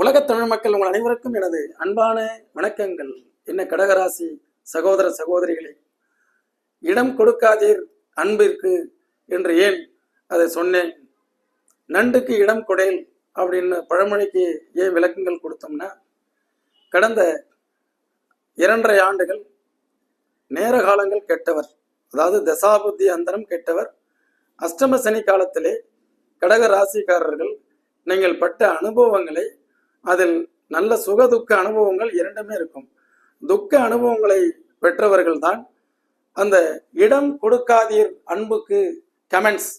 உலகத் தமிழ் மக்கள் உங்கள் அனைவருக்கும் எனது அன்பான வணக்கங்கள். என்ன கடகராசி சகோதர சகோதரிகளே இடம் கொடுக்காதீர் அன்பிற்கு என்று ஏன் அதை சொன்னேன்? நண்டுக்கு இடம் கொடேல் அப்படின்னு பழமொழிக்கு ஏன் விளக்கங்கள் கொடுத்தோம்னா கடந்த இரண்டரை ஆண்டுகள் நேர காலங்கள் கெட்டவர் அதாவது தசாபுத்தி அந்தரம் கெட்டவர். அஷ்டம சனி காலத்திலே கடக ராசிக்காரர்கள் நீங்கள் பட்ட அனுபவங்களை அதில் நல்ல சுக துக்க அனுபவங்கள் இரண்டுமே இருக்கும். துக்க அனுபவங்களை பெற்றவர்கள் தான் அந்த இடம் கொடுக்காதீர் அன்புக்கு கமெண்ட்ஸ்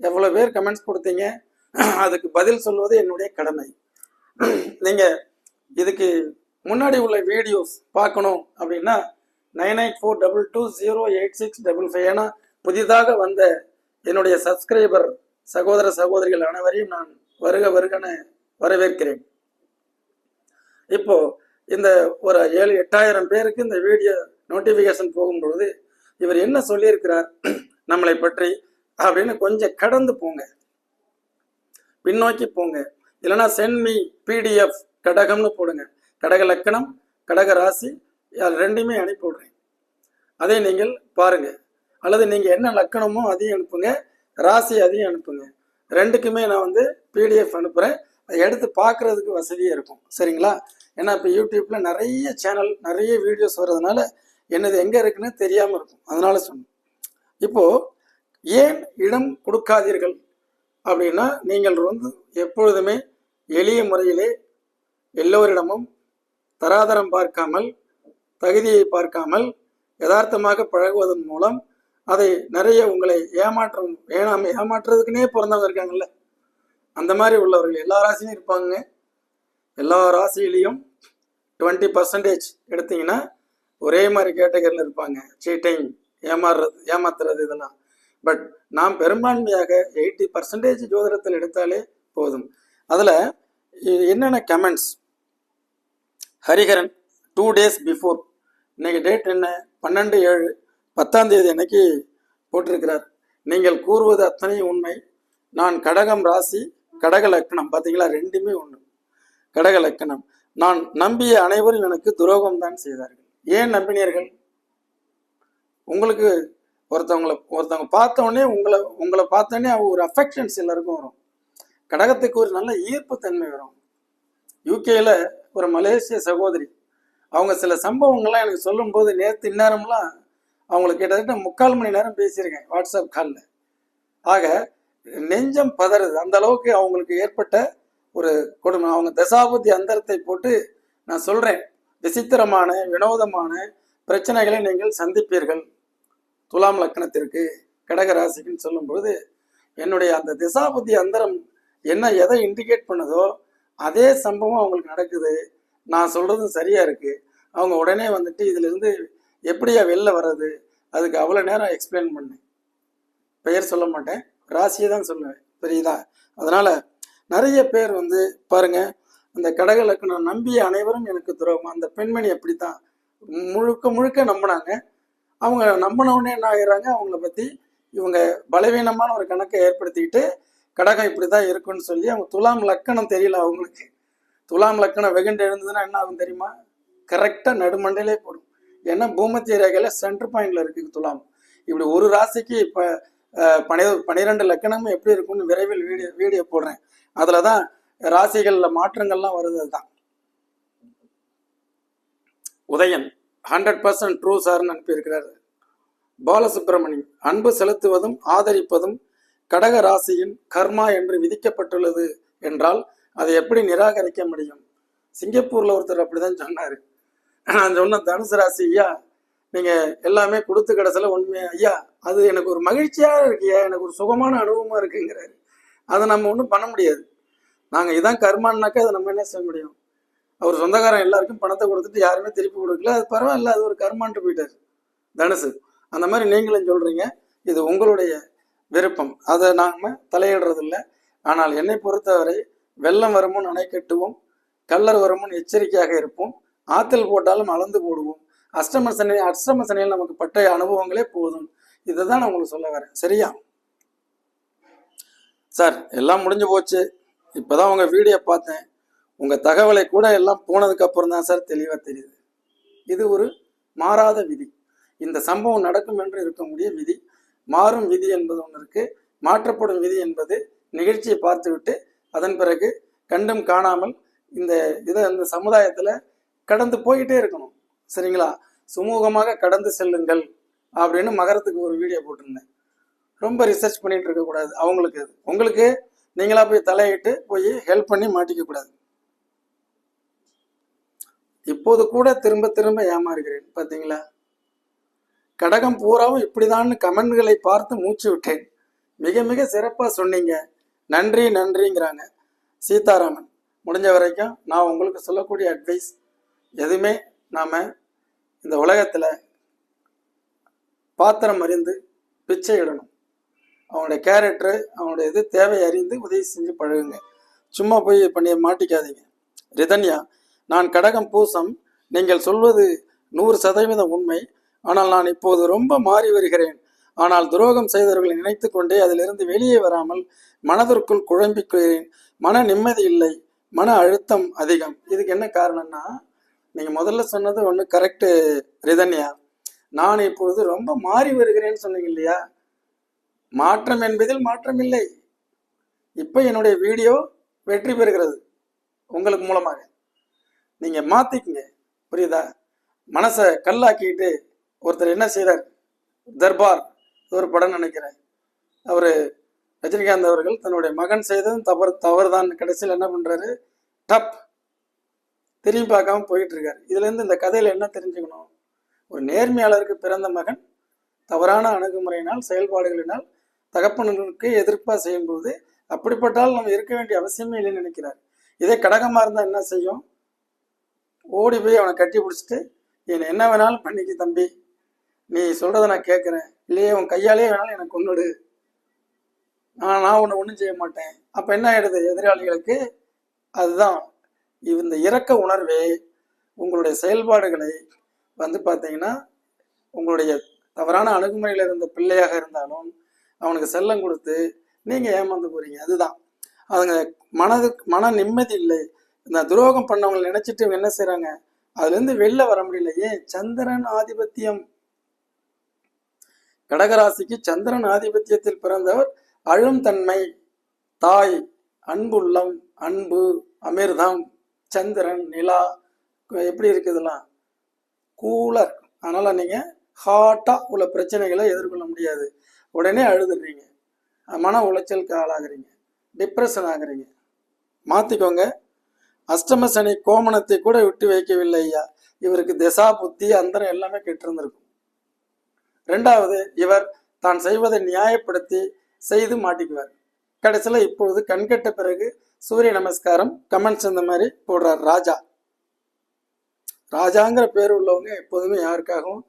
எவ்வளோ பேர் கமெண்ட்ஸ் கொடுத்தீங்க? அதுக்கு பதில் சொல்வது என்னுடைய கடமை. நீங்கள் இதுக்கு முன்னாடி உள்ள வீடியோஸ் பார்க்கணும் அப்படின்னா nine eight four double two zero eight six double five ஏன்னா புதிதாக வந்த என்னுடைய சப்ஸ்கிரைபர் சகோதர சகோதரிகள் அனைவரையும் நான் வருக வருகன வரவேற்கிறேன். இப்போ இந்த ஒரு ஏழு எட்டாயிரம் பேருக்கு இந்த வீடியோ நோட்டிஃபிகேஷன் போகும்பொழுது இவர் என்ன சொல்லியிருக்கிறார்? நம்மளை பற்றி அப்படின்னு கொஞ்சம் கடந்து போங்க. பின்னோக்கி போங்க. இல்லைன்னா சென்மி மீ பிடிஎஃப் கடகம்னு போடுங்க. கடக லக்கணம் கடக ராசி அது ரெண்டுமே அனுப்பி விடுறேன். அதை நீங்கள் பாருங்க. அல்லது நீங்க என்ன லக்கணமோ அதையும் அனுப்புங்க. ராசி அதையும் அனுப்புங்க. ரெண்டுக்குமே நான் வந்து பிடிஎஃப் அனுப்புறேன். எடுத்து பார்க்குறதுக்கு வசதியாக இருக்கும். சரிங்களா? ஏன்னா இப்போ யூடியூப்பில் நிறைய சேனல் நிறைய வீடியோஸ் வர்றதுனால என்னது எங்கே இருக்குன்னு தெரியாமல் இருக்கும். அதனால சொன்னேன். இப்போது ஏன் இடம் கொடுக்காதீர்கள்? அப்படின்னா நீங்கள் வந்து எப்பொழுதுமே எளிய முறையிலே எல்லோரிடமும் தராதரம் பார்க்காமல் தகுதியை பார்க்காமல் யதார்த்தமாக பழகுவதன் மூலம் அதை நிறைய உங்களை ஏமாற்றம் ஏனாம ஏமாற்றுறதுக்குனே பிறந்தவங்க இருக்காங்கல்ல. அந்த மாதிரி உள்ளவர்கள் எல்லா ராசியும் இருப்பாங்க. எல்லா ராசியிலையும் டுவெண்ட்டி பர்சன்டேஜ் எடுத்தீங்கன்னா ஒரே மாதிரி கேட்டகரியில் இருப்பாங்க. சீட்டிங் ஏமாறுறது ஏமாத்துறது இதெல்லாம். பட் நாம் பெரும்பான்மையாக எயிட்டி பர்சன்டேஜ் ஜோதிடத்தில் எடுத்தாலே போதும். அதில் என்னென்ன comments Hariharan two days before இன்னைக்கு டேட் என்ன? பன்னெண்டு ஏழு. பத்தாம் தேதி அன்னைக்கு போட்டிருக்கிறார். நீங்கள் கூறுவது அத்தனை உண்மை. நான் கடகம் ராசி கடக லக்கணம் பார்த்தீங்களா ரெண்டுமே ஒன்று கடக லக்கணம் நான் நம்பிய அனைவரும் எனக்கு துரோகம் தான் செய்தார்கள். ஏன் நம்பினீர்கள்? உங்களுக்கு ஒருத்தவங்களை ஒருத்தவங்க பார்த்தோடனே உங்களை உங்களை பார்த்த அவங்க ஒரு அஃபெக்ஷன்ஸ் எல்லாருக்கும் வரும். கடகத்துக்கு ஒரு நல்ல ஈர்ப்பு தன்மை வரும் யூகேல ஒரு மலேசிய சகோதரி அவங்க சில சம்பவங்கள்லாம் எனக்கு சொல்லும்போது நேற்று இந்நேரம்லாம் அவங்களுக்கு கிட்டத்தட்ட முக்கால் மணி நேரம் பேசியிருக்கேன் வாட்ஸ்அப் காலில். ஆக நெஞ்சம் பதறுது. அந்த அளவுக்கு அவங்களுக்கு ஏற்பட்ட ஒரு கொடுமை. அவங்க தசாபதி அந்தரத்தை போட்டு நான் சொல்றேன். விசித்திரமான வினோதமான பிரச்சனைகளை நீங்கள் சந்திப்பீர்கள். துலாம் லக்கணத்திற்கு கடகராசிக்குன்னு சொல்லும்போது என்னுடைய அந்த திசாபுத்தி அந்தரம் என்ன எதை இண்டிகேட் பண்ணுதோ அதே சம்பவம் அவங்களுக்கு நடக்குது. நான் சொல்றதும் சரியா இருக்கு. அவங்க உடனே வந்துட்டு இதுல இருந்து எப்படியா வெளில வர்றது? அதுக்கு அவ்வளோ நேரம் எக்ஸ்பிளைன் பண்ணேன். பெயர் சொல்ல மாட்டேன். ராசியை தான் சொல்லுவேன். புரியுதா? அதனால நிறைய பேர் வந்து பாருங்க அந்த கடக லக்கணம் நம்பிய அனைவரும் எனக்கு துரோகம். அந்த பெண்மணி அப்படித்தான். முழுக்க முழுக்க நம்பினாங்க. அவங்க நம்பினவுடனே என்ன ஆகிறாங்க அவங்கள பத்தி இவங்க பலவீனமான ஒரு கணக்கை ஏற்படுத்திக்கிட்டு கடகம் இப்படி தான் இருக்குன்னு சொல்லி அவங்க துலாம் லக்கணம் தெரியல அவங்களுக்கு. துலாம் லக்கணம் வெகுண்டு எழுந்ததுன்னா என்ன ஆகும் தெரியுமா? கரெக்டாக நடுமண்டையிலே போடும். ஏன்னா பூமத்திய ரேகையில சென்டர் பாயிண்ட்ல இருக்கு துலாம். இப்படி ஒரு ராசிக்கு இப்போ பனி பனிரெண்டு லக்கணமும் எப்படி இருக்கும்னு விரைவில் வீடியோ வீடியோ போடுறேன். அதில் தான் ராசிகளில் மாற்றங்கள்லாம் வருது அதுதான். உதயன் ஹண்ட்ரட் பர்சன்ட் ட்ரூ சார்னு அனுப்பியிருக்கிறாரு. பாலசுப்ரமணியம் அன்பு செலுத்துவதும் ஆதரிப்பதும் கடக ராசியின் கர்மா என்று விதிக்கப்பட்டுள்ளது என்றால் அதை எப்படி நிராகரிக்க முடியும்? சிங்கப்பூர்ல ஒருத்தர் அப்படிதான் சொன்னாரு. நான் சொன்ன தனுசு ராசி ஐயா நீங்க எல்லாமே கொடுத்து கடைசியில் உண்மையா? ஐயா அது எனக்கு ஒரு மகிழ்ச்சியாக இருக்கியா எனக்கு ஒரு சுகமான அனுபவமாக இருக்குங்கிறாரு. அதை நம்ம ஒன்றும் பண்ண முடியாது. நாங்கள் இதான் கர்மான்னாக்கா அதை நம்ம என்ன செய்ய முடியும்? அவர் சொந்தக்காரன் எல்லாருக்கும் பணத்தை கொடுத்துட்டு யாருமே திருப்பி கொடுக்கல. அது பரவாயில்ல அது ஒரு கர்மான்ட்டு போயிட்டாரு. தனுசு அந்த மாதிரி நீங்களும் சொல்கிறீங்க இது உங்களுடைய விருப்பம். அதை நாம் தலையிடுறதில்ல. ஆனால் என்னை பொறுத்தவரை வெள்ளம் வருமுன் அணை கட்டுவோம். கல்லர் வருமுன் எச்சரிக்கையாக இருப்போம். ஆற்றல் போட்டாலும் அளந்து போடுவோம். அஷ்டம சனி அஷ்டம சனியில் நமக்கு பட்ட அனுபவங்களே போதும். இதை தான் நான் உங்களுக்கு சொல்ல வரேன். சரியா? சார் எல்லாம் முடிஞ்சு போச்சு. இப்போதான் உங்கள் வீடியோ பார்த்தேன். உங்கள் தகவலை கூட எல்லாம் போனதுக்கப்புறம் தான் சார் தெளிவாக தெரியுது. இது ஒரு மாறாத விதி. இந்த சம்பவம் நடக்கும் என்று இருக்கக்கூடிய விதி. மாறும் விதி என்பது ஒன்று இருக்குது மாற்றப்படும் விதி என்பது நிகழ்ச்சியை பார்த்துவிட்டு அதன் பிறகு கண்டும் காணாமல் இந்த இதை இந்த சமுதாயத்தில் கடந்து போயிட்டே இருக்கணும். சரிங்களா? சுமூகமாக கடந்து செல்லுங்கள். அப்படின்னு மகரத்துக்கு ஒரு வீடியோ போட்டிருந்தேன். ரொம்ப ரிசர்ச் பண்ணிட்டு இருக்க கூடாது. அவங்களுக்கு அது. உங்களுக்கு நீங்களா போய் தலையிட்டு போய் ஹெல்ப் பண்ணி மாட்டிக்க கூடாது. இப்போது கூட திரும்ப திரும்ப ஏமாறுகிறேன். பார்த்தீங்களா கடகம் பூராவும் இப்படிதான்னு கமெண்ட்களை பார்த்து மூச்சு விட்டேன். மிக மிக சிறப்பாக சொன்னீங்க. நன்றி நன்றிங்கிறாங்க சீதாராமன். முடிஞ்ச வரைக்கும் நான் உங்களுக்கு சொல்லக்கூடிய அட்வைஸ் எதுவுமே நாம் இந்த உலகத்தில் பாத்திரம் அறிந்து பிச்சை இடணும். அவனுடைய கேரக்டர் அவனுடைய இது தேவை அறிந்து உதவி செஞ்சு பழகுங்க. சும்மா போய் பண்ணி மாட்டிக்காதீங்க. ரிதன்யா நான் கடகம் பூசம் நீங்கள் சொல்வது நூறு சதவீதம் உண்மை. ஆனால் நான் இப்போது ரொம்ப மாறி வருகிறேன். ஆனால் துரோகம் செய்தவர்களை நினைத்து கொண்டே அதிலிருந்து வெளியே வராமல் மனதிற்குள் குழம்பிக்கிறேன் மன நிம்மதி இல்லை. மன அழுத்தம் அதிகம். இதுக்கு என்ன காரணம்னா நீங்கள் முதல்ல சொன்னது ஒன்று கரெக்டு ரிதன்யா. நான் இப்பொழுது ரொம்ப மாறி வருகிறேன்னு சொன்னீங்க இல்லையா? மாற்றம் என்பதில் மாற்றம் இல்லை இப்போ என்னுடைய வீடியோ வெற்றி பெறுகிறது. உங்களுக்கு மூலமாக. நீங்க மாத்திக்கங்க. புரியுதா? மனசை கல்லாக்கிட்டு ஒருத்தர் என்ன செய்தார் தர்பார் ஒரு படம் நினைக்கிறேன் அவரு ரஜினிகாந்த் அவர்கள் தன்னுடைய மகன் செய்ததும் தவறு தவறுதான். கடைசியில் என்ன பண்றாரு? டப்! திரும்பி பார்க்காம போயிட்டு இருக்காரு. இதுல இருந்து இந்த கதையில என்ன தெரிஞ்சுக்கணும்? ஒரு நேர்மையாளருக்கு பிறந்த மகன் தவறான அணுகுமுறையினால் செயல்பாடுகளினால் தகப்பனுக்கு எதிர்ப்பாக செய்யும்போது அப்படிப்பட்டால் நம்ம இருக்க வேண்டிய அவசியமே இல்லைன்னு நினைக்கிறார். இதே கடகமாக இருந்தால் என்ன செய்யும்? ஓடி போய் அவனை கட்டி பிடிச்சிட்டு என்னை என்ன வேணாலும் பண்ணிக்க தம்பி. நீ சொல்கிறத நான் கேட்குறேன். இல்லையே உன் கையாலே வேணாலும் எனக்கு கொண்டுடு நான் நான் ஒன்று ஒன்றும் செய்ய மாட்டேன். அப்போ என்ன ஆயிடுது? எதிராளிகளுக்கு அதுதான் இந்த இரக்க உணர்வே உங்களுடைய செயல்பாடுகளை வந்து பார்த்தீங்கன்னா உங்களுடைய தவறான அணுகுமுறையில் இருந்த பிள்ளையாக இருந்தாலும் அவனுக்கு செல்லம் கொடுத்து நீங்கள் ஏமாந்து போறீங்க. அதுதான். அதுங்க மனது மன நிம்மதி இல்லை. இந்த துரோகம் பண்ணவங்களை நினைச்சிட்டு என்ன செய்கிறாங்க அதுலேருந்து வெளில வர முடியல. ஏன்? சந்திரன் ஆதிபத்தியம். கடகராசிக்கு சந்திரன் ஆதிபத்தியத்தில் பிறந்தவர் அழும் தன்மை தாய் அன்புள்ளம் அன்பு அமிர்தம் சந்திரன் நிலா எப்படி இருக்குதுலாம் கூலர் இருக்கும். நீங்கள் ஹாட்டாக உள்ள பிரச்சனைகளை எதிர்கொள்ள முடியாது. உடனே அழுதுடுறீங்க. மன உளைச்சலுக்கு ஆளாகிறீங்க. டிப்ரெஷன் ஆகுறீங்க. மாற்றிக்கோங்க அஷ்டம சனி கோமணத்தை கூட விட்டு வைக்கவில்லை ஐயா. இவருக்கு திசா புத்தி அந்தரம் எல்லாமே கெட்டிருந்திருக்கும். ரெண்டாவது இவர் தான் செய்வதை நியாயப்படுத்தி செய்து மாட்டிக்குவார். கடைசியில் இப்பொழுது கண்கட்ட பிறகு சூரிய நமஸ்காரம் கமெண்ட்ஸ் இந்த மாதிரி போடுறார் ராஜா. ராஜாங்கிற பேர் உள்ளவங்க எப்போதுமே யாருக்காகவும்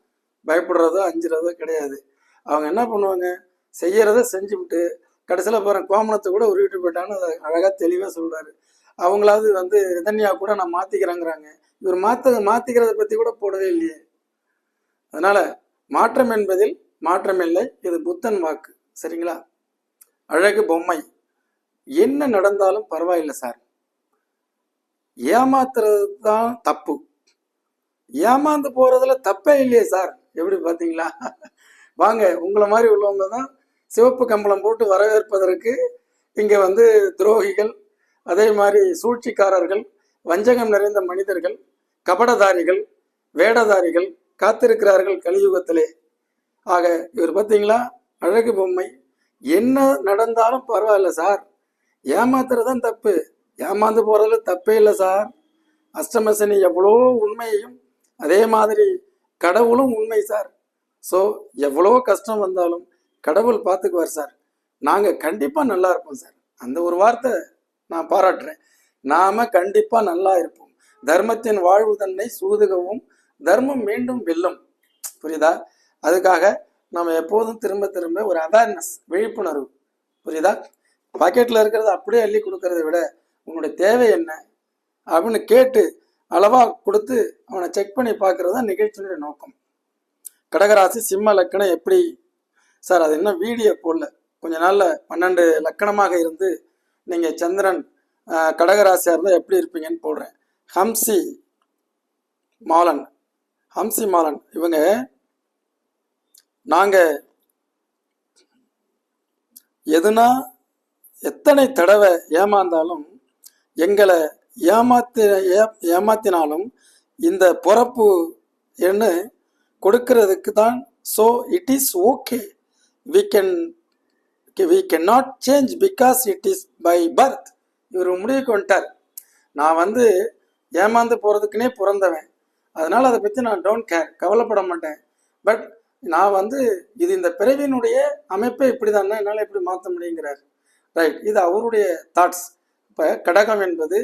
பயப்படுறதோ அஞ்சுறதோ கிடையாது. அவங்க என்ன பண்ணுவாங்க? செய்யறத செஞ்சுவிட்டு கடைசியில் போகிற கோமணத்தை கூட உருவிட்டு போயிட்டான்னு அதை அழகாக தெளிவாக சொல்கிறாரு அவங்களாவது வந்து ரிதன்யா கூட நான் மாற்றிக்கிறேங்கிறாங்க இவர் மாற்ற மாற்றிக்கிறத பற்றி கூட போடவே இல்லையே. அதனால் மாற்றம் என்பதில் மாற்றமில்லை இது புத்தன் வாக்கு. சரிங்களா? அழகு பொம்மை. என்ன நடந்தாலும் பரவாயில்லை சார். ஏமாத்துறது தான் தப்பு. ஏமாந்து போறதுல தப்பே இல்லையே சார். எப்படி பாத்தீங்களா வாங்க உங்களை மாதிரி உள்ளவங்க தான் சிவப்பு கம்பளம் போட்டு வரவேற்பதற்கு இங்க வந்து துரோகிகள் அதே மாதிரி சூழ்ச்சிக்காரர்கள் வஞ்சகம் நிறைந்த மனிதர்கள் கபடதாரிகள் வேடதாரிகள் காத்திருக்கிறார்கள் கலியுகத்திலே. ஆக இவர் பார்த்தீங்களா? அழகு பொம்மை. என்ன நடந்தாலும் பரவாயில்ல சார். ஏமாத்துறதுதான் தப்பு. ஏமாந்து போறதுல தப்பே இல்லை சார். அஷ்டமசனி எவ்வளோ உண்மையையும் அதே மாதிரி கடவுளும் உண்மை சார். ஸோ எவ்வளோ கஷ்டம் வந்தாலும் கடவுள் பார்த்துக்குவார் சார். நாங்கள் கண்டிப்பாக நல்லா இருப்போம் சார். அந்த ஒரு வார்த்தை நான் பாராட்டுறேன். நாம கண்டிப்பாக நல்லா இருப்போம். தர்மத்தின் வாழ்வு தன்னை சூதுகவும் தர்மம் மீண்டும் வெல்லும். புரியுதா? அதுக்காக நம்ம எப்போதும் திரும்ப திரும்ப ஒரு அவேர்னஸ் விழிப்புணர்வு. புரியுதா? பாக்கெட்டில் இருக்கிறத அப்படியே அள்ளி கொடுக்கறத விட உங்களுடைய தேவை என்ன? அப்படின்னு கேட்டு அளவாக கொடுத்து அவனை செக் பண்ணி பார்க்கறது தான் நிகழ்ச்சியினுடைய நோக்கம். கடகராசி சிம்ம லக்கணம் எப்படி? சார் அது என்ன வீடியோ போடல. கொஞ்ச நாளில் பன்னெண்டு லக்கணமாக இருந்து நீங்கள் சந்திரன் கடகராசியாக இருந்தால் எப்படி இருப்பீங்கன்னு போடுறேன். ஹம்சி மாலன். ஹம்சி மாலன். இவங்க நாங்கள் எதுனா எத்தனை தடவை ஏமாந்தாலும் எங்களை ஏமாத்தி ஏமாத்தினாலும் இந்த பிறப்பு எண்ணு கொடுக்கறதுக்கு தான் so it is okay we can we can not change because it is by birth இவர் முடிவுக்கு வந்துட்டார். நான் வந்து ஏமாந்து போகிறதுக்குனே பிறந்தவன். அதனால் அதை பற்றி நான் டோன்ட் கேர் கவலைப்பட மாட்டேன். பட் நான் வந்து இது இந்த பிறவியினுடைய அமைப்பே இப்படி தான் என்னால் எப்படி மாற்ற முடியுங்கிறார். ரைட் இது அவருடைய தாட்ஸ் இப்போ கடகம் என்பது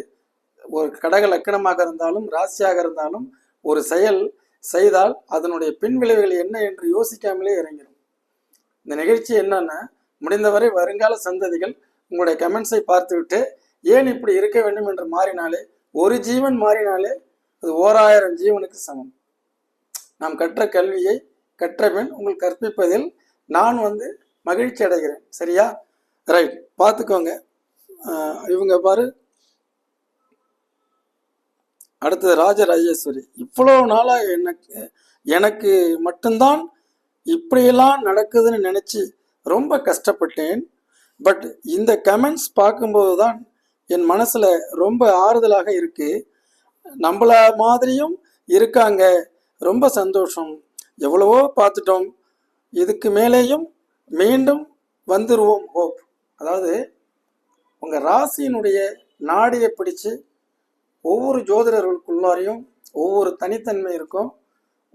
ஒரு கடக லக்கணமாக இருந்தாலும் ராசியாக இருந்தாலும் ஒரு செயல் செய்தால் அதனுடைய பின்விளைவுகள் என்ன என்று யோசிக்காமலே இறங்கிடும் இந்த நிகழ்ச்சி என்னன்னா முடிந்தவரை வருங்கால சந்ததிகள் உங்களுடைய கமெண்ட்ஸை பார்த்துவிட்டு ஏன் இப்படி இருக்க வேண்டும் என்று மாறினாலே ஒரு ஜீவன் மாறினாலே அது ஓராயிரம் ஜீவனுக்கு சமம். நாம் கற்ற கல்வியை கற்ற பின் உங்கள் கற்பிப்பதில் நான் வந்து மகிழ்ச்சி அடைகிறேன். சரியா? ரைட் பார்த்துக்கோங்க. இவங்க பாரு அடுத்தது ராஜராஜேஸ்வரி. இவ்வளோ நாளாக எனக்கு எனக்கு மட்டும்தான் இப்படியெல்லாம் நடக்குதுன்னு நினச்சி ரொம்ப கஷ்டப்பட்டேன். பட் இந்த கமெண்ட்ஸ் பார்க்கும்போது தான் என் மனசில் ரொம்ப ஆறுதலாக இருக்கு. நம்மள மாதிரியும் இருக்காங்க. ரொம்ப சந்தோஷம். எவ்வளவோ பார்த்துட்டோம். இதுக்கு மேலேயும் மீண்டும் வந்துருவோம் ஹோப் அதாவது உங்கள் ராசியினுடைய நாடியை பிடிச்சு ஒவ்வொரு ஜோதிடர்களுக்குள்ளாரையும் ஒவ்வொரு தனித்தன்மை இருக்கும்.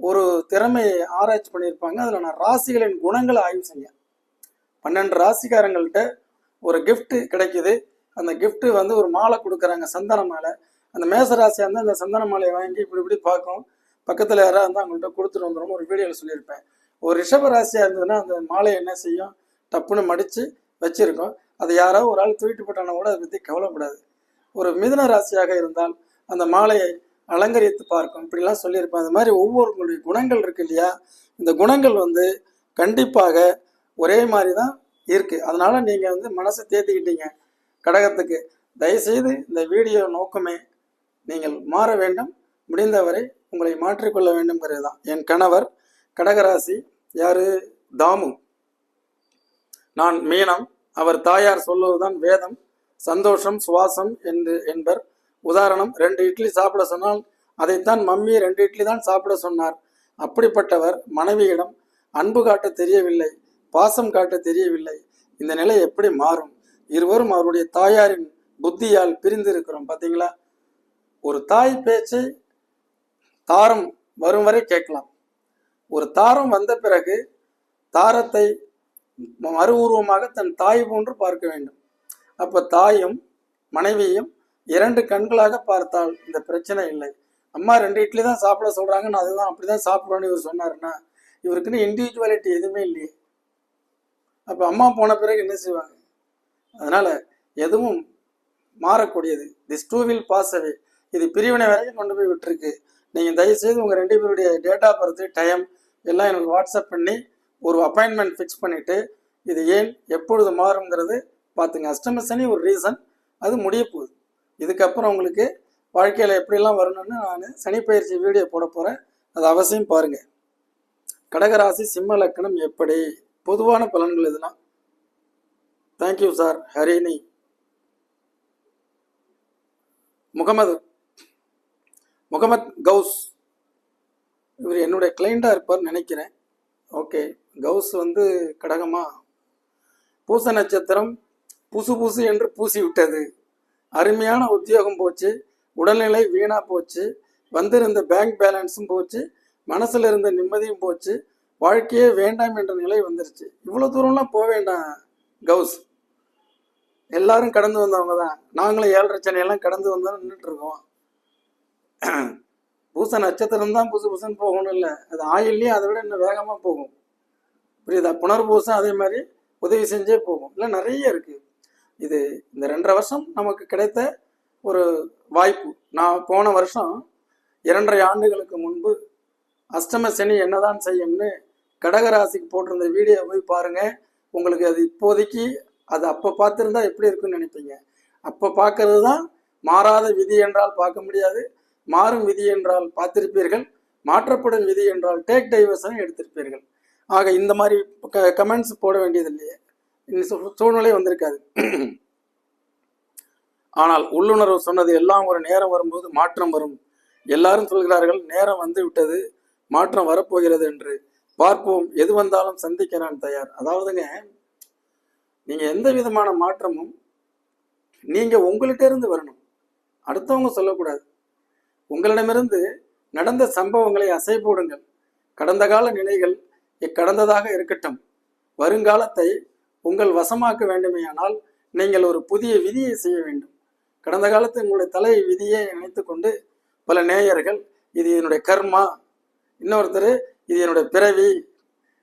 ஒரு திறமையை ஆராய்ச்சி பண்ணியிருப்பாங்க. அதில் நான் ராசிகளின் குணங்களை ஆய்வு செஞ்சேன். பன்னெண்டு ராசிக்காரங்கள்ட்ட ஒரு கிஃப்ட்டு கிடைக்குது. அந்த கிஃப்ட்டு வந்து ஒரு மாலை கொடுக்குறாங்க சந்தன மாலை. அந்த மேச ராசியாக இருந்தால் அந்த சந்தன மாலையை வாங்கி இப்படி இப்படி பார்க்கும். பக்கத்தில் யாராவது இருந்தால் அவங்கள்ட்ட கொடுத்துட்டு வந்துடும் ஒரு வீடியோவில் சொல்லியிருப்பேன். ஒரு ரிஷப ராசியாக இருந்ததுன்னா அந்த மாலையை என்ன செய்யும்? டப்புன்னு மடித்து வச்சுருக்கோம். அது யாரோ ஒரு ஆள் தூக்கிட்டு போட்டானா கூட அதை பற்றி கவலைப்படாது. ஒரு மிதுன ராசியாக இருந்தால் அந்த மாலையை அலங்கரித்து பார்க்கும். இப்படிலாம் சொல்லியிருப்பேன். அது மாதிரி ஒவ்வொருவங்களுடைய குணங்கள் இருக்கு இல்லையா? இந்த குணங்கள் வந்து கண்டிப்பாக ஒரே மாதிரி தான் இருக்கு. அதனால நீங்கள் வந்து மனசை தேத்திக்கிட்டீங்க கடகத்துக்கு. தயவுசெய்து இந்த வீடியோ நோக்கமே நீங்கள் மாற வேண்டும். முடிந்தவரை உங்களை மாற்றிக்கொள்ள வேண்டும்ங்கிறது தான். என் கணவர் கடகராசி யாரு? தாமு. நான் மீனம். அவர் தாயார் சொல்லுவதுதான் வேதம். சந்தோஷம் சுவாசம் என்று என்பர். உதாரணம் ரெண்டு இட்லி சாப்பிட சொன்னால் அதைத்தான் மம்மி ரெண்டு இட்லி தான் சாப்பிட சொன்னார். அப்படிப்பட்டவர் மனைவியிடம் அன்பு காட்ட தெரியவில்லை பாசம் காட்ட தெரியவில்லை. இந்த நிலை எப்படி மாறும்? இருவரும் அவருடைய தாயாரின் புத்தியால் பிரிந்து இருக்கிறோம் பார்த்தீங்களா ஒரு தாய் பேச்சை தாரம் வரும் வரை கேட்கலாம். ஒரு தாரம் வந்த பிறகு தாரத்தை மறு உருவமாக தன் தாய் போன்று பார்க்க வேண்டும். அப்ப தாயும் மனைவியும் இரண்டு கண்களாக பார்த்தால் இந்த பிரச்சனை இல்லை. அம்மா ரெண்டு இட்லி தான் சாப்பிட சொல்கிறாங்க நான் அதுதான் அப்படிதான் சாப்பிடுவேன்னு இவர் சொன்னாருன்னா இவருக்குன்னு இண்டிவிஜுவாலிட்டி எதுவுமே இல்லையே. அப்ப அம்மா போன பிறகு என்ன செய்வாங்க? அதனால எதுவும் மாறக்கூடியது. This too will pass away இது பிரிவினை வரைக்கும் கொண்டு போய் விட்டுருக்கு. நீங்கள் தயவுசெய்து உங்கள் ரெண்டு பேருடைய டேட்டா பர்த் டைம் எல்லாம் எனக்கு வாட்ஸ்அப் பண்ணி ஒரு அப்பாயின்மெண்ட் ஃபிக்ஸ் பண்ணிவிட்டு இது ஏன் எப்பொழுது மாறுங்கிறது பார்த்துங்க அஷ்டம சனி ஒரு ரீசன் அது முடிய போகுது. இதுக்கப்புறம் உங்களுக்கு வாழ்க்கையில் எப்படிலாம் வரணும்னு நான் சனி பயிற்சி வீடியோ போட போகிறேன் அது அவசியம் பாருங்கள் கடகராசி சிம்ம லக்கணம் எப்படி? பொதுவான பலன்கள் இதெல்லாம் thank you sir Harini. Mohammed. Mohammed Ghouse. இவர் என்னுடைய கிளைண்டாக இருப்பார் நினைக்கிறேன். ஓகே கவுஸ் வந்து கடகமா? பூச நட்சத்திரம் புசு புசு என்று பூசி விட்டது. அருமையான உத்தியோகம் போச்சு. உடல்நிலை வீணா போச்சு. வந்திருந்த பேங்க் பேலன்ஸும் போச்சு. மனசுல இருந்த நிம்மதியும் போச்சு. வாழ்க்கையே வேண்டாம் என்ற நிலை வந்துருச்சு. இவ்வளோ தூரம்லாம் போக வேண்டாம் கவுஸ் எல்லாரும் கடந்து வந்தவங்க தான். நாங்களும் ஏழரை சென்னையெல்லாம் கடந்து வந்தோம் நின்றுட்டு இருக்கோம். பூச நட்சத்திரம் தான் புதுசு புதுசுன்னு போகணும் இல்லை. அது ஆயில்லையும் அதை விட இன்னும் வேகமாக போகும். புரியுதா? புனர்பூசம் அதே மாதிரி உதவி செஞ்சே போகும். இல்லை நிறைய இருக்குது இது இந்த ரெண்டரை வருஷம் நமக்கு கிடைத்த ஒரு வாய்ப்பு. நான் போன வருஷம் இரண்டரை ஆண்டுகளுக்கு முன்பு அஷ்டம சனி என்னதான் செய்யும்னு கடகராசிக்கு போட்டிருந்த வீடியோ போய் பாருங்க. உங்களுக்கு அது இப்போதைக்கு அது அப்போ பார்த்துருந்தா எப்படி இருக்குன்னு நினைப்பீங்க. அப்போ பார்க்கறது தான் மாறாத விதி என்றால் பார்க்க முடியாது. மாறும் விதி என்றால் பார்த்திருப்பீர்கள். மாற்றப்படும் விதி என்றால் டேக் டைவர்ஷன் எடுத்திருப்பீர்கள். ஆக இந்த மாதிரி கமெண்ட்ஸ் போட வேண்டியது இல்லையே இந்த சூழ்நிலை வந்திருக்காது. ஆனால் உள்ளுணர்வு சொன்னது எல்லாம் ஒரு நேரம் வரும்போது மாற்றம் வரும். எல்லாரும் சொல்கிறார்கள் நேரம் வந்து விட்டது மாற்றம் வரப்போகிறது என்று. பார்ப்போம் எது வந்தாலும் சந்திக்க நான் தயார். அதாவதுங்க நீங்க எந்த விதமான மாற்றமும் நீங்க உங்கள்கிட்ட இருந்து வரணும். அடுத்தவங்க சொல்லக்கூடாது. உங்களிடமிருந்து நடந்த சம்பவங்களை அசை போடுங்கள். கடந்த கால நிலைகள் கடந்ததாக இருக்கட்டும். வருங்காலத்தை உங்கள் வசமாக்க வேண்டுமேயானால் நீங்கள் ஒரு புதிய விதியை செய்ய வேண்டும். கடந்த காலத்து உங்களுடைய தலை விதியை நினைத்துக் கொண்டு பல நேயர்கள் இது என்னுடைய கர்மா இன்னொருத்தர் இது என்னுடைய பிறவி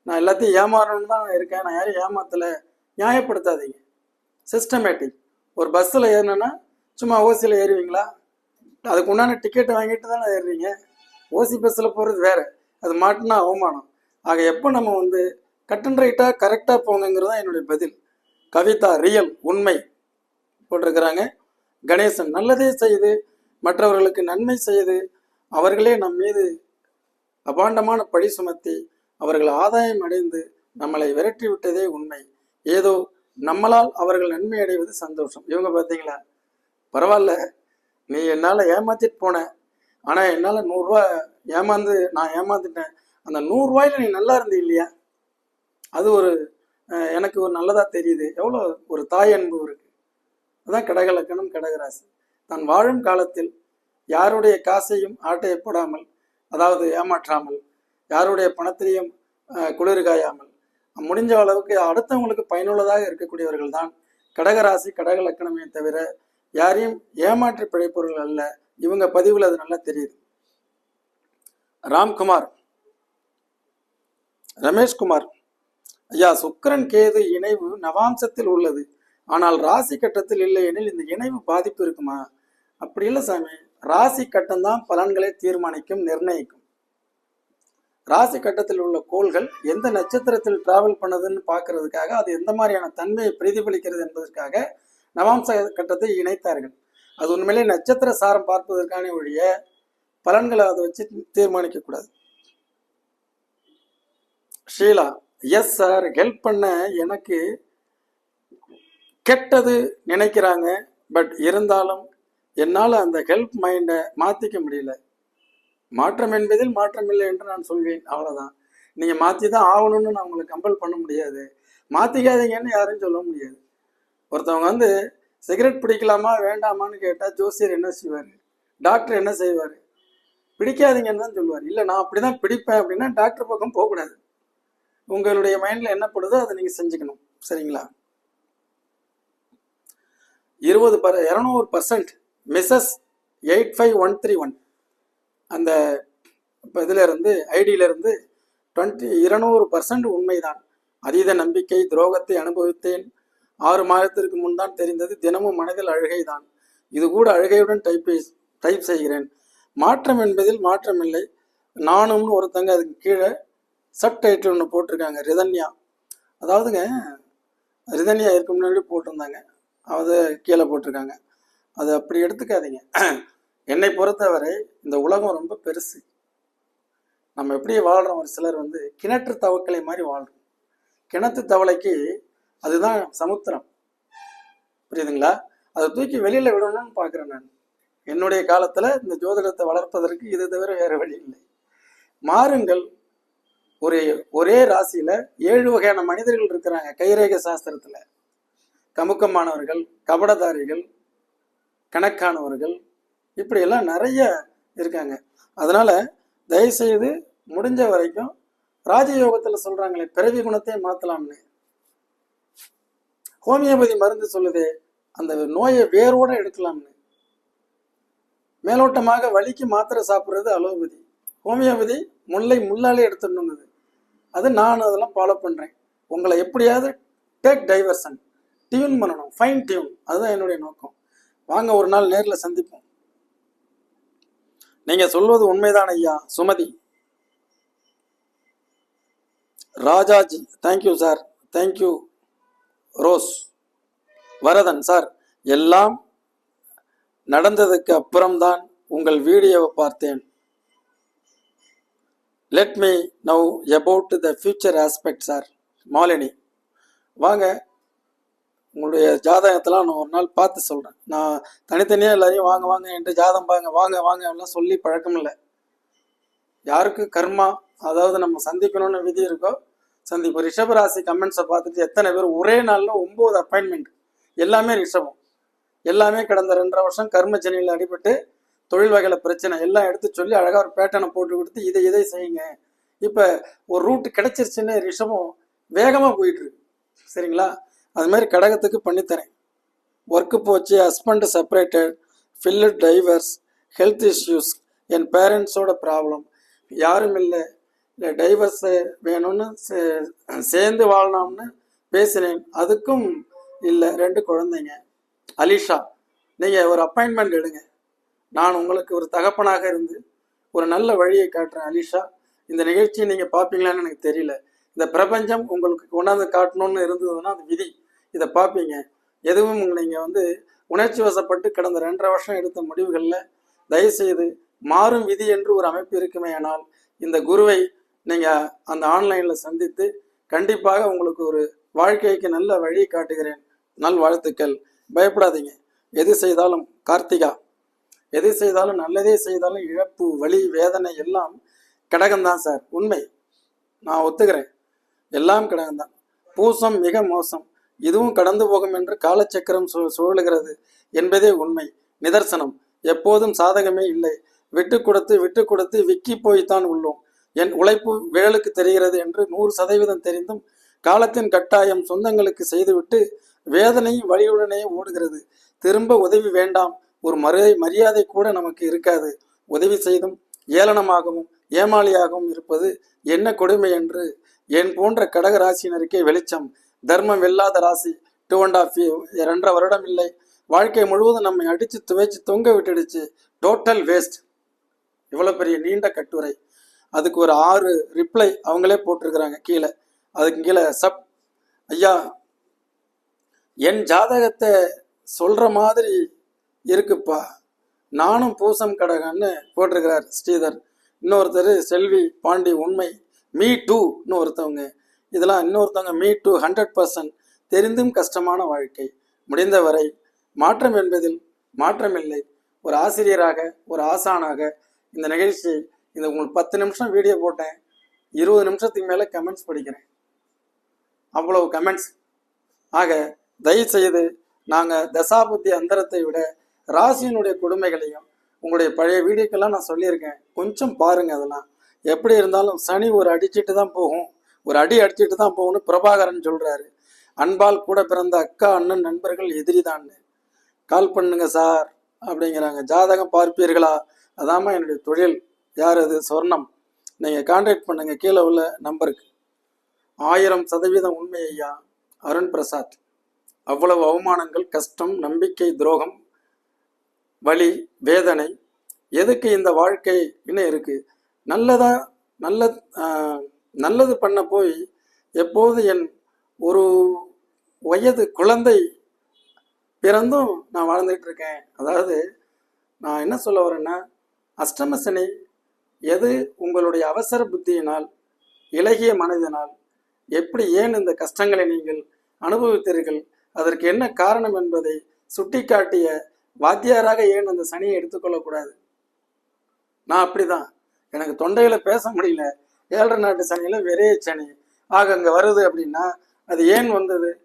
நான் எல்லாத்தையும் ஏமாறணும்னு தான் நான் இருக்கேன். நான் யாரையும் ஏமாத்தலை. நியாயப்படுத்தாதீங்க. சிஸ்டமேட்டிக் ஒரு பஸ்ஸில் ஏறினா சும்மா ஓசியில் ஏறுவீங்களா? அதுக்கு உண்டான டிக்கெட்டை வாங்கிட்டு தானே ஏறுறீங்க? ஓசி பஸ்ஸில் போகிறது வேறு. அது மாட்டினா அவமானம். ஆக எப்போ நம்ம வந்து கட் அண்ட் ரைட்டாக கரெக்டாக போங்கிறது தான் என்னுடைய பதில். கவிதா ரியல் உண்மை போட்டிருக்கிறாங்க. கணேசன் நல்லதே செய்து மற்றவர்களுக்கு நன்மை செய்து அவர்களே நம் மீது அபாண்டமான பழி சுமத்தி அவர்கள் ஆதாயம் அடைந்து நம்மளை விரட்டி விட்டதே உண்மை. ஏதோ நம்மளால் அவர்கள் நன்மை அடைவது சந்தோஷம். இவங்க பார்த்தீங்களா? பரவாயில்ல நீ என்னால் ஏமாத்திட்டு போன. ஆனால் என்னால் நூறுரூவா ஏமாந்து நான் ஏமாந்துட்டேன். அந்த நூறுரூவாயில் நீ நல்லா இருந்த இல்லையா அது ஒரு எனக்கு ஒரு நல்லதாக தெரியுது. எவ்வளோ ஒரு தாய் அன்பு இருக்கு. அதான் கடகலக்கணம் கடகராசி. தான் வாழும் காலத்தில் யாருடைய காசையும் ஆட்டையப்படாமல் அதாவது ஏமாற்றாமல் யாருடைய பணத்திலையும் குளிர்காயாமல் குளிர் காயாமல் முடிஞ்ச அளவுக்கு அடுத்தவங்களுக்கு பயனுள்ளதாக இருக்கக்கூடியவர்கள் தான் கடகராசி கடக லக்கணமே தவிர யாரையும் ஏமாற்றி பிழைப்பவர்கள் அல்ல. இவங்க பதிவில் அது நல்லா தெரியுது. ராம்குமார். ரமேஷ்குமார். ஐயா சுக்கரன் கேது இணைவு நவாம்சத்தில் உள்ளது. ஆனால் ராசி கட்டத்தில் இல்லை எனில் இந்த இணைவு பாதிப்பு இருக்குமா? அப்படி இல்லை சாமி. ராசி கட்டம்தான் பலன்களை தீர்மானிக்கும் நிர்ணயிக்கும். ராசி கட்டத்தில் உள்ள கோள்கள் எந்த நட்சத்திரத்தில் டிராவல் பண்ணுதுன்னு பார்க்கறதுக்காக அது எந்த மாதிரியான தன்மையை பிரதிபலிக்கிறது என்பதற்காக நவாம்ச கட்டத்தை இணைத்தார்கள். அது உண்மையிலே நட்சத்திர சாரம் பார்ப்பதற்கான ஒழிய பலன்களை அதை வச்சு தீர்மானிக்க கூடாது ஷீலா எஸ் சார் ஹெல்ப் பண்ண எனக்கு கெட்டது நினைக்கிறாங்க. பட் இருந்தாலும் என்னால் அந்த ஹெல்ப் மைண்டை மாற்றிக்க முடியல. மாற்றம் என்பதில் மாற்றம் இல்லை என்று நான் சொல்வேன். அவ்வளோதான் நீங்கள் மாற்றி தான் ஆகணும்னு நான் உங்களை கம்பல் பண்ண முடியாது. மாற்றிக்காதீங்கன்னு யாரும் சொல்ல முடியாது. ஒருத்தவங்க வந்து சிகரெட் பிடிக்கலாமா வேண்டாமான்னு கேட்டால் ஜோசியர் என்ன செய்வார்? டாக்டர் என்ன செய்வார்? பிடிக்காதீங்கன்னு தான் சொல்லுவார். இல்லை நான் அப்படி தான் பிடிப்பேன் அப்படின்னா டாக்டர் பக்கம் போகக்கூடாது. உங்களுடைய மைண்டில் என்ன படுதோ அதை நீங்கள் செஞ்சுக்கணும். சரிங்களா? இருபது பர் இரநூறு percent Mrs eight five one three one அந்த இப்போ இதில் இருந்து ஐடியில டுவெண்ட்டி இருநூறு பர்சன்ட் உண்மைதான். அதீத நம்பிக்கை துரோகத்தை அனுபவித்தேன். ஆறு மாதத்திற்கு முன் தான் தெரிந்தது தினமும் மனதில் அழுகைதான். இது கூட அழுகையுடன் டைப் டைப் செய்கிறேன். மாற்றம் என்பதில் மாற்றம் இல்லை. நானும்னு ஒருத்தங்க அதுக்கு கீழே சப் டைட்டில் ஒன்று போட்டிருக்காங்க ரிதன்யா. அதாவதுங்க ரிதன்யா இதுக்கு முன்னாடி போட்டிருந்தாங்க. அது கீழே போட்டிருக்காங்க. அது அப்படி எடுத்துக்காதீங்க. என்னை பொறுத்தவரை இந்த உலகம் ரொம்ப பெருசு. நம்ம எப்படி வாழ்கிறோம் ஒரு சிலர் வந்து கிணற்று தவக்கலை மாதிரி வாழ்கிறோம் கிணத்து தவளைக்கு அதுதான் சமுத்திரம். புரியுதுங்களா? அதை தூக்கி வெளியில் விடணும்னு பார்க்குறேன் நான். என்னுடைய காலத்தில் இந்த ஜோதிடத்தை வளர்ப்பதற்கு இது தவிர வேறு வழி இல்லை. மாறுங்கள். ஒரு ஒரே ராசியில ஏழு வகையான மனிதர்கள் இருக்கிறாங்க. கைரேக சாஸ்திரத்துல. கமுக்கமானவர்கள் கபடதாரிகள் கணக்கானவர்கள் இப்படியெல்லாம் நிறைய இருக்காங்க. அதனால தயவுசெய்து முடிஞ்ச வரைக்கும் ராஜயோகத்துல சொல்றாங்களே பிறவி குணத்தை மாத்தலாம்னு. ஹோமியோபதி மருந்து சொல்லுதே அந்த நோயை வேரோட எடுக்கலாம்னு. மேலோட்டமாக வலிக்கு மாத்திரை சாப்பிட்றது அலோபதி. ஹோமியோபதி முல்லை முள்ளாலே எடுத்துடணுங்குது. அது நான் அதெல்லாம் ஃபாலோ பண்ணுறேன் உங்களை எப்படியாவது டேக் டைவர்சன் டியூன் பண்ணணும் ஃபைன் டியூன் அதுதான் என்னுடைய நோக்கம். வாங்க ஒரு நாள் நேரில் சந்திப்போம். நீங்கள் சொல்வது உண்மைதான் ஐயா. Sumathi. Rajaji thank you sir thank you Rose Varadhan sir எல்லாம் நடந்ததுக்கு அப்புறம்தான் உங்கள் வீடியோவை பார்த்தேன். Let me now about the future aspect sir Malini வாங்க. உங்களுடைய ஜாதகத்தெல்லாம் நான் ஒரு நாள் பார்த்து சொல்கிறேன் நான் தனித்தனியாக எல்லாரையும் வாங்க வாங்க என்று ஜாதகம் பாங்க வாங்க வாங்க எல்லாம் சொல்லி பழக்கம் இல்லை. யாருக்கு கர்மா அதாவது நம்ம சந்திக்கணும்னு விதி இருக்கோ சந்திப்போம் ரிஷபராசி கமெண்ட்ஸை பார்த்துட்டு எத்தனை பேர் ஒரே நாளில் ஒம்பது அப்பாயின்மெண்ட் எல்லாமே ரிஷபம். எல்லாமே கடந்த ரெண்டரை வருஷம் கர்ம சென்னையில் அடிபட்டு தொழில் வகையில் பிரச்சனை எல்லாம் எடுத்து சொல்லி அழகாக ஒரு பேட்டனை போட்டு கொடுத்து இதை இதை செய்யுங்க. இப்போ ஒரு ரூட் கிடைச்சிருச்சுன்னு ரிஷபம் வேகமாக போயிட்டுருக்கு சரிங்களா? அது மாதிரி கடகத்துக்கு பண்ணித்தரேன். ஒர்க்கு போச்சு husband separated fill divorce health issues என் பேரண்ட்ஸோட ப்ராப்ளம் யாரும் இல்லை. இல்லை டைவர்ஸ் வேணும்னு சே- சேர்ந்து வாழலாம்னு பேசினேன். அதுக்கும் இல்லை ரெண்டு குழந்தைங்க. அலிஷா நீங்கள் ஒரு அப்பாயின்மெண்ட் எடுங்க. நான் உங்களுக்கு ஒரு தகப்பனாக இருந்து ஒரு நல்ல வழியை காட்டுறேன் அலிஷா. இந்த நிகழ்ச்சியை நீங்கள் பார்ப்பீங்களான்னு எனக்கு தெரியல. இந்த பிரபஞ்சம் உங்களுக்கு கொண்டாந்து காட்டணும்னு இருந்ததுன்னா அது விதி. இதை பார்ப்பீங்க. எதுவும் நீங்கள் வந்து உணர்ச்சி வசப்பட்டு கடந்த ரெண்டரை வருஷம் எடுத்த முடிவுகளில் தயவுசெய்து மாறும் விதி என்று ஒரு அமைப்பு இருக்குமே ஆனால் இந்த குருவை நீங்கள் அந்த ஆன்லைனில் சந்தித்து கண்டிப்பாக உங்களுக்கு ஒரு வாழ்க்கைக்கு நல்ல வழி காட்டுகிறேன். நல் வாழ்த்துக்கள் பயப்படாதீங்க. எது செய்தாலும் கார்த்திகா. எது செய்தாலும் நல்லதே செய்தாலும் இழப்பு வலி வேதனை எல்லாம் கடகம்தான் சார். உண்மை. நான் ஒத்துக்கிறேன். எல்லாம் கடகம்தான். பூசம் மிக மோசம். இதுவும் கடந்து போகும் என்று காலச்சக்கரம் சு சுழலுகிறது என்பதே உண்மை. நிதர்சனம். எப்போதும் சாதகமே இல்லை. விட்டு கொடுத்து விட்டு கொடுத்து விக்கி போய்த்தான் உள்ளோம். என் உழைப்பு விழலுக்கு தெரிகிறது என்று நூறு சதவீதம் தெரிந்தும் காலத்தின் கட்டாயம் சொந்தங்களுக்கு செய்துவிட்டு வேதனை வழியுடனே ஓடுகிறது. திரும்ப உதவி வேண்டாம். ஒரு மரியாதை மரியாதை கூட நமக்கு இருக்காது. உதவி செய்தும் ஏளனமாகவும் ஏமாளியாகவும் இருப்பது என்ன கொடுமை என்று என் போன்ற கடக ராசியினருக்கே வெளிச்சம். தர்மம் வெல்லாத ராசி டூ அண்ட் ஆஃப் ரெண்டரை வருடம் இல்லை. வாழ்க்கை முழுவதும் நம்மை அடித்து துவைச்சு தொங்க விட்டுடுச்சு. டோட்டல் வேஸ்ட் இவ்வளோ பெரிய நீண்ட கட்டுரை. அதுக்கு ஒரு ஆறு ரிப்ளை அவங்களே போட்டிருக்கிறாங்க கீழே. அதுக்கு கீழே சப் ஐயா என் ஜாதகத்தை சொல்ற மாதிரி இருக்குப்பா. நானும் பூசம் கடகன்னு போட்டிருக்கிறார் ஸ்ரீதர். இன்னொருத்தர் செல்வி பாண்டி உண்மை மீ டூன்னு ஒருத்தவங்க. இதெல்லாம் இன்னொருத்தவங்க மீ டூ ஹண்ட்ரட் பர்சன்ட் தெரிந்தும் கஷ்டமான வாழ்க்கை. முடிந்தவரை மாற்றம் என்பதில் மாற்றமில்லை ஒரு ஆசிரியராக ஒரு ஆசானாக இந்த நிகழ்ச்சி இந்த உங்களுக்கு பத்து நிமிஷம் வீடியோ போட்டேன். இருபது நிமிஷத்துக்கு மேலே கமெண்ட்ஸ் படிக்கிறேன். அவ்வளவு கமெண்ட்ஸ் ஆக தயவுசெய்து நாங்கள் தசாபுத்தி அந்தரத்தை விட ராசியினுடைய கொடுமைகளையும் உங்களுடைய பழைய வீடியோக்கெல்லாம் நான் சொல்லியிருக்கேன். கொஞ்சம் பாருங்க அதெல்லாம். எப்படி இருந்தாலும் சனி ஒரு அடிச்சிட்டு தான் போகும். ஒரு அடி அடிச்சிட்டு தான் போகும்னு பிரபாகரன் சொல்றாரு. அன்பால் கூட பிறந்த அக்கா அண்ணன் நண்பர்கள் எதிரிதான்னு கால் பண்ணுங்க சார் அப்படிங்கிறாங்க. ஜாதகம் பார்ப்பீர்களா? அதாம்மா என்னுடைய தொழில். யார் அது? சொர்ணம். நீங்கள் கான்டாக்ட் பண்ணுங்க. கீழே உள்ள நம்பருக்கு. ஆயிரம் சதவீதம் உண்மை ஐயா. அருண் பிரசாத். அவ்வளவு அவமானங்கள் கஷ்டம் நம்பிக்கை துரோகம் வலி வேதனை எதுக்கு இந்த வாழ்க்கை இன்னும் இருக்கு? நல்லதா நல்ல நல்லது பண்ண போய் எப்போது என் ஒரு வயது குழந்தை பிறந்தும் நான் வாழ்ந்துட்டு இருக்கேன். அதாவது நான் என்ன சொல்ல வரேன்னா அஷ்டமசனி எது உங்களுடைய அவசர புத்தியினால் இலகிய மனதினால் எப்படி ஏன் இந்த கஷ்டங்களை நீங்கள் அனுபவித்தீர்கள் அதற்கு என்ன காரணம் என்பதை சுட்டிக்காட்டிய வாத்தியாராக ஏன் அந்த சனியை எடுத்துக்கொள்ளக்கூடாது? நான் அப்படிதான். எனக்கு தொண்டையில பேச முடியல. ஏழரை நாட்டு சனியில வெறைய சனி. ஆக அங்க வருது அப்படின்னா அது ஏன் வந்தது?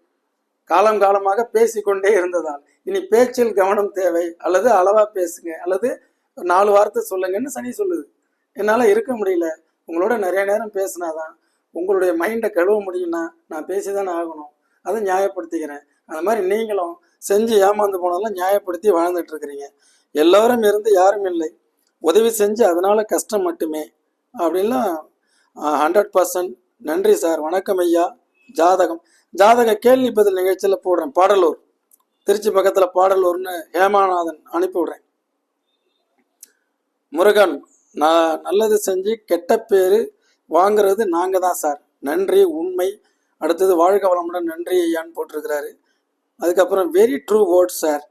காலம் காலமாக பேசிக்கொண்டே இருந்ததால். இனி பேச்சில் கவனம் தேவை. அல்லது அளவா பேசுங்க. அல்லது ஒரு நாலு வார்த்தை சொல்லுங்கன்னு சனி சொல்லுது. என்னால இருக்க முடியல. உங்களோட நிறைய நேரம் பேசினாதான் உங்களுடைய மைண்டை கழுவ முடியும்னா நான் பேசிதானே ஆகணும். அதை நியாயப்படுத்திக்கிறேன். அந்த மாதிரி நீங்களும் செஞ்சு ஏமாந்து போனதெல்லாம் நியாயப்படுத்தி வாழ்ந்துட்டு இருக்கிறீங்க. எல்லோரும் இருந்து யாரும் இல்லை. உதவி செஞ்சு அதனால கஷ்டம் மட்டுமே. அப்படின்லாம் ஹண்ட்ரட் பர்சன்ட் நன்றி சார். வணக்கம் ஐயா. ஜாதகம். ஜாதக கேள்வி பதில் நிகழ்ச்சியில் போடுறேன். பாடலூர். திருச்சி பக்கத்தில் பாடலூர்னு ஹேமாநாதன் அனுப்பிவிடுறேன் முருகன் நான் நல்லது செஞ்சு கெட்ட பேர் வாங்குறது நாங்கள் தான் சார். நன்றி உண்மை. அடுத்தது வாழ்க வளமுடன் நன்றி ஐயான்னு போட்டிருக்கிறாரு. அதுக்கப்புறம் வெரி ட்ரூ வேர்ட் சார்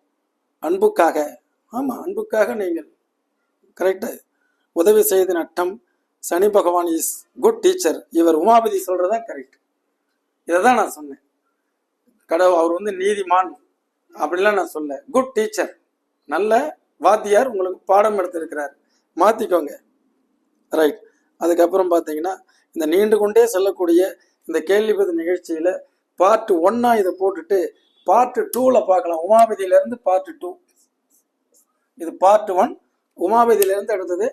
அன்புக்காக. ஆமாம் அன்புக்காக நீங்கள். கரெக்டு உதவி செய்து நட்டம். சனி பகவான் இஸ் குட் டீச்சர் இவர் உமாபதி சொல்கிறதா கரெக்ட் இதை தான் நான் சொன்னேன். கடவுள் அவர் வந்து நீதிமான். அப்படிலாம் நான் சொல்ல குட் டீச்சர் நல்ல வாத்தியார் உங்களுக்கு பாடம் எடுத்திருக்கிறார். மாற்றிக்கோங்க ரைட் அதுக்கப்புறம் பார்த்தீங்கன்னா இந்த நீண்டு கொண்டே செல்லக்கூடிய இந்த கேள்வி நிகழ்ச்சியில் பார்ட் ஒன்னாக இதை போட்டுட்டு பார்ட் டூவில் பார்க்கலாம். உமாபதியிலேருந்து பார்ட் டூ இது பார்ட் ஒன் உமாபதியிலேருந்து எடுத்தது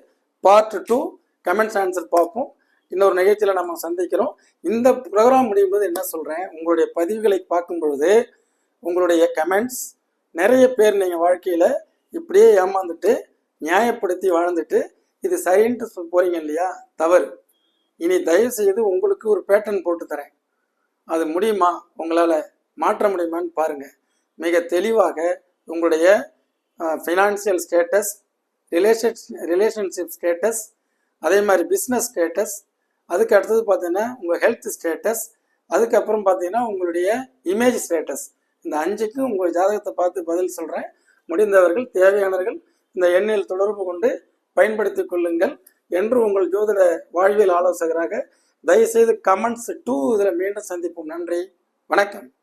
பார்ட் டூ கமெண்ட்ஸ் ஆன்சர் பார்ப்போம். இன்னொரு நிகழ்ச்சியில் நம்ம சந்திக்கிறோம். இந்த ப்ரோக்ராம் முடியும் போது என்ன சொல்கிறேன் உங்களுடைய பதிவுகளை பார்க்கும் பொழுது உங்களுடைய கமெண்ட்ஸ் நிறைய பேர் நீங்கள் வாழ்க்கையில் இப்படியே ஏமாந்துட்டு நியாயப்படுத்தி வாழ்ந்துட்டு இது சரின்ட்டு போகிறீங்க இல்லையா? தவறு. இனி தயவு செய்து உங்களுக்கு ஒரு பேட்டர்ன் போட்டு தரேன் அது முடியுமா? உங்களால் மாற்ற முடியுமான்னு பாருங்கள் மிக தெளிவாக உங்களுடைய financial status relation relationship status அதே மாதிரி பிஸ்னஸ் ஸ்டேட்டஸ் அதுக்கு அடுத்தது பார்த்தீங்கன்னா உங்கள் ஹெல்த் ஸ்டேட்டஸ் அதுக்கப்புறம் பார்த்தீங்கன்னா உங்களுடைய இமேஜ் ஸ்டேட்டஸ் இந்த அஞ்சுக்கும் உங்கள் ஜாதகத்தை பார்த்து பதில் சொல்கிறேன் முடிந்தவர்கள் தேவையானவர்கள் இந்த எண்ணில் தொடர்பு கொண்டு பயன்படுத்தி கொள்ளுங்கள் என்று உங்கள் ஜோதிட வாழ்வியல் ஆலோசகராக தயவுசெய்து கமெண்ட்ஸ் டூ இதில் மீண்டும் சந்திப்போம். நன்றி. வணக்கம்.